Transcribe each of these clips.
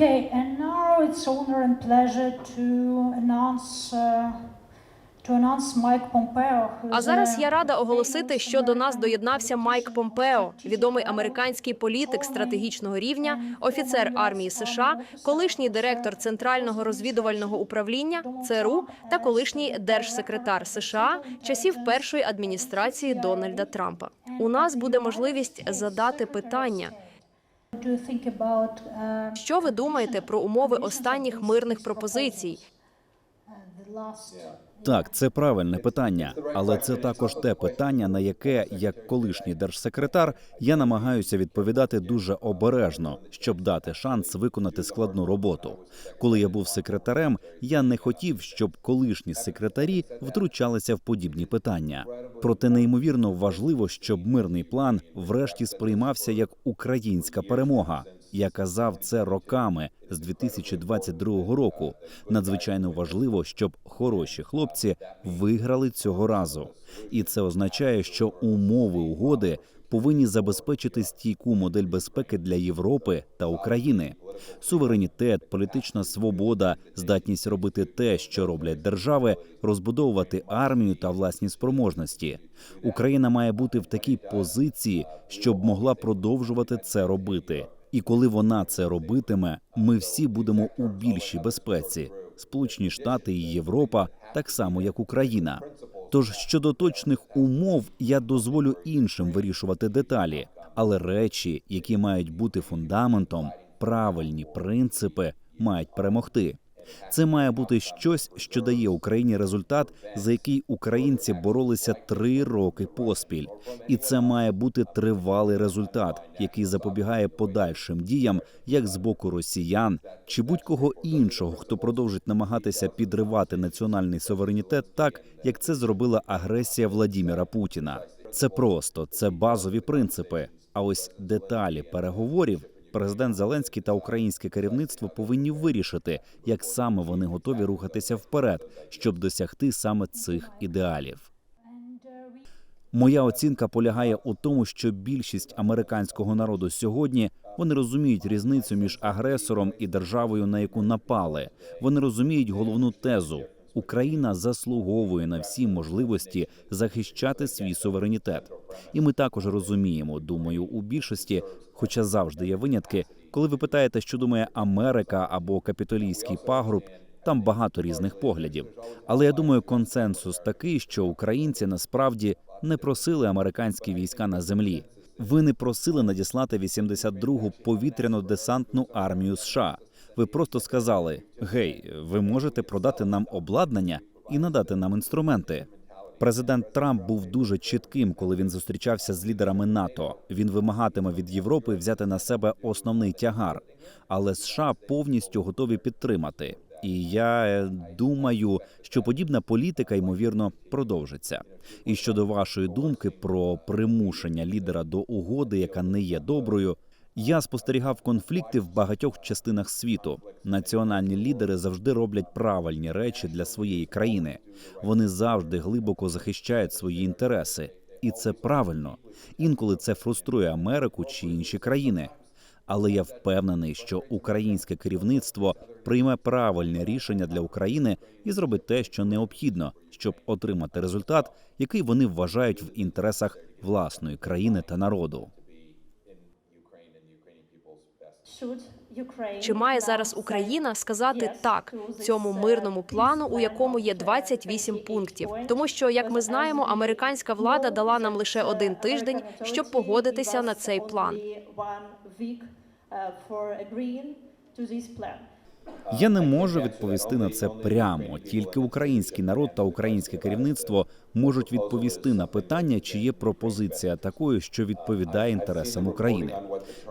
Okay, and now it's honor and pleasure to announce uh, А зараз я рада оголосити, що до нас доєднався Майк Помпео, відомий американський політик стратегічного рівня, офіцер армії США, колишній директор Центрального розвідувального управління ЦРУ та колишній держсекретар США часів першої адміністрації Дональда Трампа. У нас буде можливість задати питання. Що ви думаєте про умови останніх мирних пропозицій? Так, це правильне питання, але це також те питання, на яке, як колишній держсекретар, я намагаюся відповідати дуже обережно, щоб дати шанс виконати складну роботу. Коли я був секретарем, я не хотів, щоб колишні секретарі втручалися в подібні питання. Проте неймовірно важливо, щоб мирний план врешті сприймався як українська перемога. Я казав це роками з 2022 року. Надзвичайно важливо, щоб хороші хлопці виграли цього разу, і це означає, що умови угоди повинні забезпечити стійку модель безпеки для Європи та України. Суверенітет, політична свобода, здатність робити те, що роблять держави, розбудовувати армію та власні спроможності. Україна має бути в такій позиції, щоб могла продовжувати це робити. І коли вона це робитиме, ми всі будемо у більшій безпеці. Сполучені Штати і Європа, так само як Україна. Тож щодо точних умов я дозволю іншим вирішувати деталі, але речі, які мають бути фундаментом, правильні принципи мають перемогти. Це має бути щось, що дає Україні результат, за який українці боролися три роки поспіль, і це має бути тривалий результат, який запобігає подальшим діям, як з боку росіян чи будь-кого іншого, хто продовжить намагатися підривати національний суверенітет, так як це зробила агресія Владіміра Путіна. Це просто це базові принципи. А ось деталі переговорів Президент Зеленський та українське керівництво повинні вирішити, як саме вони готові рухатися вперед, щоб досягти саме цих ідеалів. Моя оцінка полягає у тому, що більшість американського народу сьогодні вони розуміють різницю між агресором і державою, на яку напали. Вони розуміють головну тезу. Україна заслуговує на всі можливості захищати свій суверенітет, і ми також розуміємо. Думаю, у більшості, хоча завжди є винятки, коли ви питаєте, що думає Америка або капітолійський пагруб, там багато різних поглядів. Але я думаю, консенсус такий, що українці насправді не просили американські війська на землі. Ви не просили надіслати 82-гу повітряно-десантну армію США. Ви просто сказали: гей, ви можете продати нам обладнання і надати нам інструменти. Президент Трамп був дуже чітким, коли він зустрічався з лідерами НАТО. Він вимагатиме від Європи взяти на себе основний тягар, але США повністю готові підтримати. І я е, думаю, що подібна політика ймовірно продовжиться. І щодо вашої думки про примушення лідера до угоди, яка не є доброю. Я спостерігав конфлікти в багатьох частинах світу. Національні лідери завжди роблять правильні речі для своєї країни. Вони завжди глибоко захищають свої інтереси, і це правильно. Інколи це фруструє Америку чи інші країни. Але я впевнений, що українське керівництво прийме правильне рішення для України і зробить те, що необхідно, щоб отримати результат, який вони вважають в інтересах власної країни та народу. Чи має зараз Україна сказати так цьому мирному плану, у якому є 28 пунктів? Тому що, як ми знаємо, американська влада дала нам лише один тиждень, щоб погодитися на цей план. Я не можу відповісти на це прямо. Тільки український народ та українське керівництво можуть відповісти на питання, чи є пропозиція такою, що відповідає інтересам України.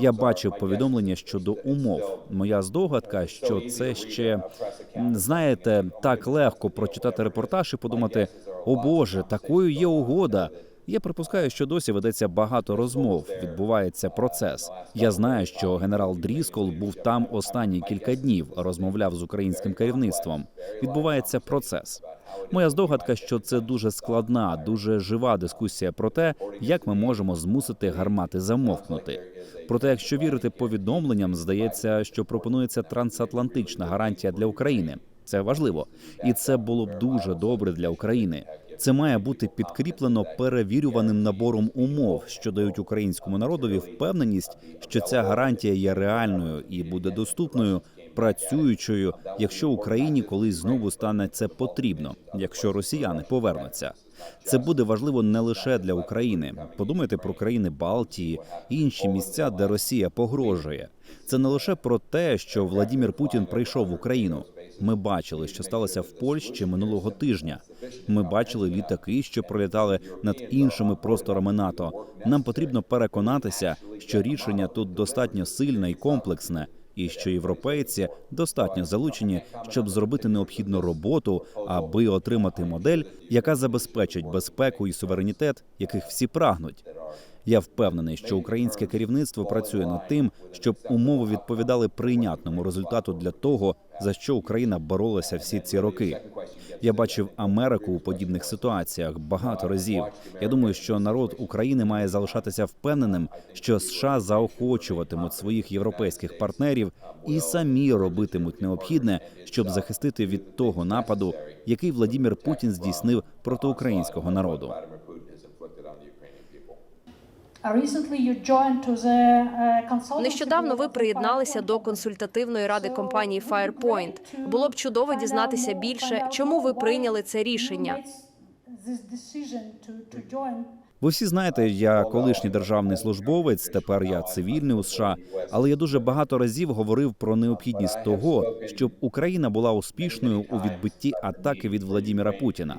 Я бачив повідомлення щодо умов. Моя здогадка, що це ще знаєте, так легко прочитати репортаж і подумати: о Боже, такою є угода. Я припускаю, що досі ведеться багато розмов. Відбувається процес. Я знаю, що генерал Дріскол був там останні кілька днів, розмовляв з українським керівництвом. Відбувається процес. Моя здогадка, що це дуже складна, дуже жива дискусія про те, як ми можемо змусити гармати замовкнути. Проте, якщо вірити повідомленням, здається, що пропонується трансатлантична гарантія для України. Це важливо, і це було б дуже добре для України. Це має бути підкріплено перевірюваним набором умов, що дають українському народові впевненість, що ця гарантія є реальною і буде доступною, працюючою, якщо Україні колись знову стане це потрібно, якщо росіяни повернуться. Це буде важливо не лише для України. Подумайте про країни Балтії, інші місця, де Росія погрожує. Це не лише про те, що Владімір Путін прийшов в Україну. Ми бачили, що сталося в Польщі минулого тижня. Ми бачили літаки, що пролітали над іншими просторами НАТО. Нам потрібно переконатися, що рішення тут достатньо сильне і комплексне, і що європейці достатньо залучені, щоб зробити необхідну роботу, аби отримати модель, яка забезпечить безпеку і суверенітет, яких всі прагнуть. Я впевнений, що українське керівництво працює над тим, щоб умови відповідали прийнятному результату для того, за що Україна боролася всі ці роки. Я бачив Америку у подібних ситуаціях багато разів. Я думаю, що народ України має залишатися впевненим, що США заохочуватимуть своїх європейських партнерів і самі робитимуть необхідне, щоб захистити від того нападу, який Владімір Путін здійснив проти українського народу. Recently you joined to the uh, consultancy Нещодавно ви приєдналися до консультативної ради компанії Firepoint. Було б чудово дізнатися більше, чому ви прийняли це рішення. Ви всі знаєте, я колишній державний службовець, тепер я цивільний у США. Але я дуже багато разів говорив про необхідність того, щоб Україна була успішною у відбитті атаки від Владіміра Путіна.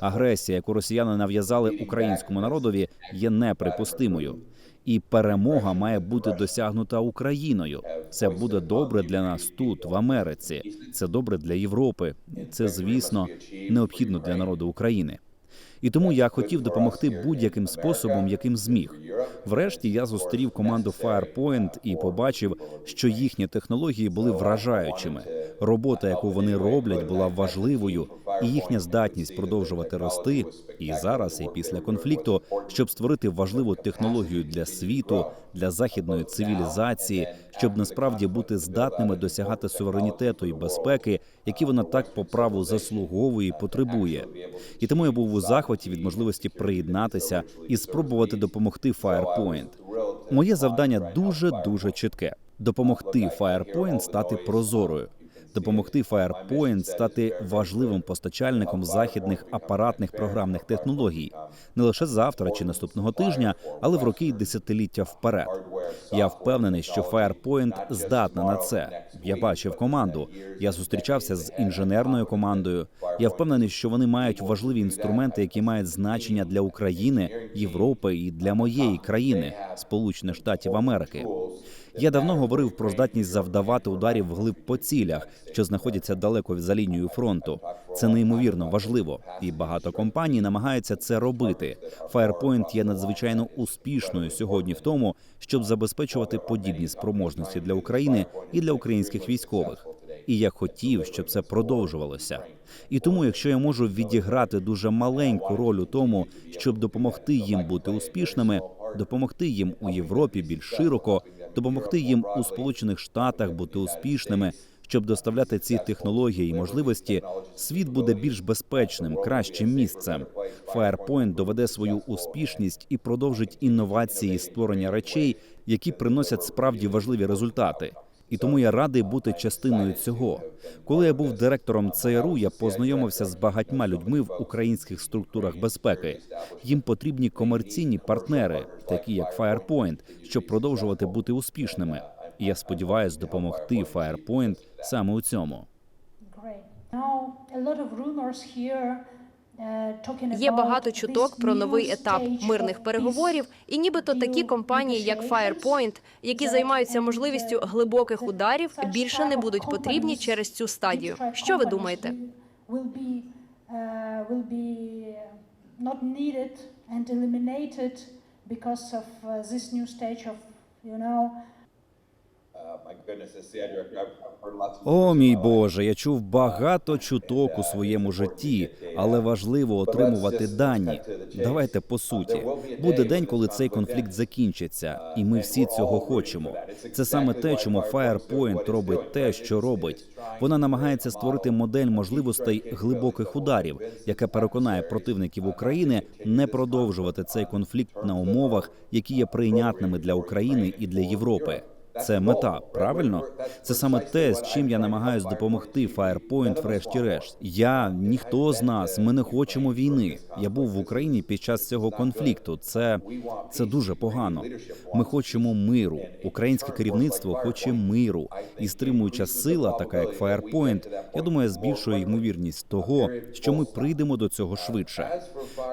Агресія, яку росіяни нав'язали українському народові, є неприпустимою. І перемога має бути досягнута Україною. Це буде добре для нас тут, в Америці. Це добре для Європи. Це, звісно, необхідно для народу України. І тому я хотів допомогти будь-яким способом, яким зміг. Врешті я зустрів команду Firepoint і побачив, що їхні технології були вражаючими. Робота, яку вони роблять, була важливою, і їхня здатність продовжувати рости і зараз, і після конфлікту, щоб створити важливу технологію для світу, для західної цивілізації, щоб насправді бути здатними досягати суверенітету і безпеки, які вона так по праву заслуговує і потребує. І тому я був у захваті від можливості приєднатися і спробувати допомогти Firepoint. Моє завдання дуже дуже чітке: допомогти Firepoint стати прозорою. Допомогти Firepoint стати важливим постачальником західних апаратних програмних технологій не лише завтра чи наступного тижня, але в роки й десятиліття вперед. Я впевнений, що Firepoint здатна на це. Я бачив команду. Я зустрічався з інженерною командою. Я впевнений, що вони мають важливі інструменти, які мають значення для України, Європи і для моєї країни, Сполучених Штатів Америки. Я давно говорив про здатність завдавати ударів вглиб по цілях, що знаходяться далеко за лінією фронту. Це неймовірно важливо, і багато компаній намагаються це робити. Firepoint є надзвичайно успішною сьогодні в тому, щоб забезпечувати подібні спроможності для України і для українських військових. І я хотів, щоб це продовжувалося. І тому, якщо я можу відіграти дуже маленьку роль у тому, щоб допомогти їм бути успішними, допомогти їм у Європі більш широко, допомогти їм у Сполучених Штатах бути успішними, щоб доставляти ці технології і можливості, світ буде більш безпечним, кращим місцем. Firepoint доведе свою успішність і продовжить інновації створення речей, які приносять справді важливі результати. І тому я радий бути частиною цього. Коли я був директором ЦРУ, я познайомився з багатьма людьми в українських структурах безпеки. Їм потрібні комерційні партнери, такі як Firepoint, щоб продовжувати бути успішними. І я сподіваюся допомогти Firepoint саме у цьому. Є багато чуток про новий етап мирних переговорів, і нібито такі компанії, як Firepoint, які займаються можливістю глибоких ударів, більше не будуть потрібні через цю стадію. Що ви думаєте? and eliminated because of this new stage of, you know, О, мій Боже, я чув багато чуток у своєму житті, але важливо отримувати дані. Давайте по суті. Буде день, коли цей конфлікт закінчиться, і ми всі цього хочемо. Це саме те, чому Firepoint робить те, що робить. Вона намагається створити модель можливостей глибоких ударів, яка переконає противників України не продовжувати цей конфлікт на умовах, які є прийнятними для України і для Європи. Це мета, правильно? Це саме те, з чим я намагаюсь допомогти Firepoint врешті-решт. Я ніхто з нас, ми не хочемо війни. Я був в Україні під час цього конфлікту. Це, це дуже погано. Ми хочемо миру. Українське керівництво хоче миру, і стримуюча сила, така як Firepoint, я думаю, збільшує ймовірність того, що ми прийдемо до цього швидше.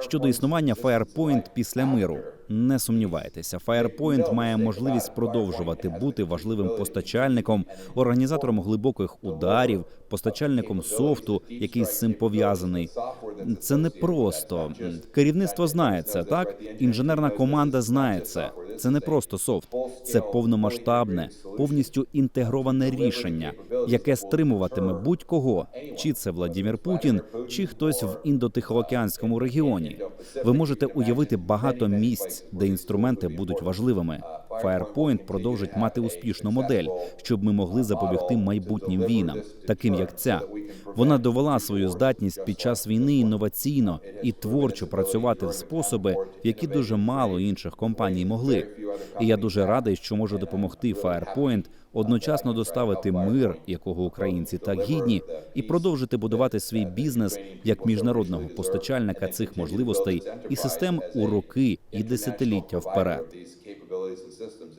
Щодо існування Firepoint після миру. Не сумнівайтеся, Firepoint має можливість продовжувати бути важливим постачальником, організатором глибоких ударів, постачальником софту, який з цим пов'язаний. Це не просто керівництво знає це, так інженерна команда знає це. Це не просто софт, це повномасштабне, повністю інтегроване рішення, яке стримуватиме будь-кого, чи це Владімір Путін, чи хтось в індотихоокеанському регіоні. Ви можете уявити багато місць, де інструменти будуть важливими. Firepoint продовжить мати успішну модель, щоб ми могли запобігти майбутнім війнам, таким як ця. Вона довела свою здатність під час війни інноваційно і творчо працювати в способи, в які дуже мало інших компаній могли. І я дуже радий, що можу допомогти Firepoint одночасно доставити мир, якого українці так гідні, і продовжити будувати свій бізнес як міжнародного постачальника цих можливостей і систем у роки і десятиліття вперед. Capabilities and systems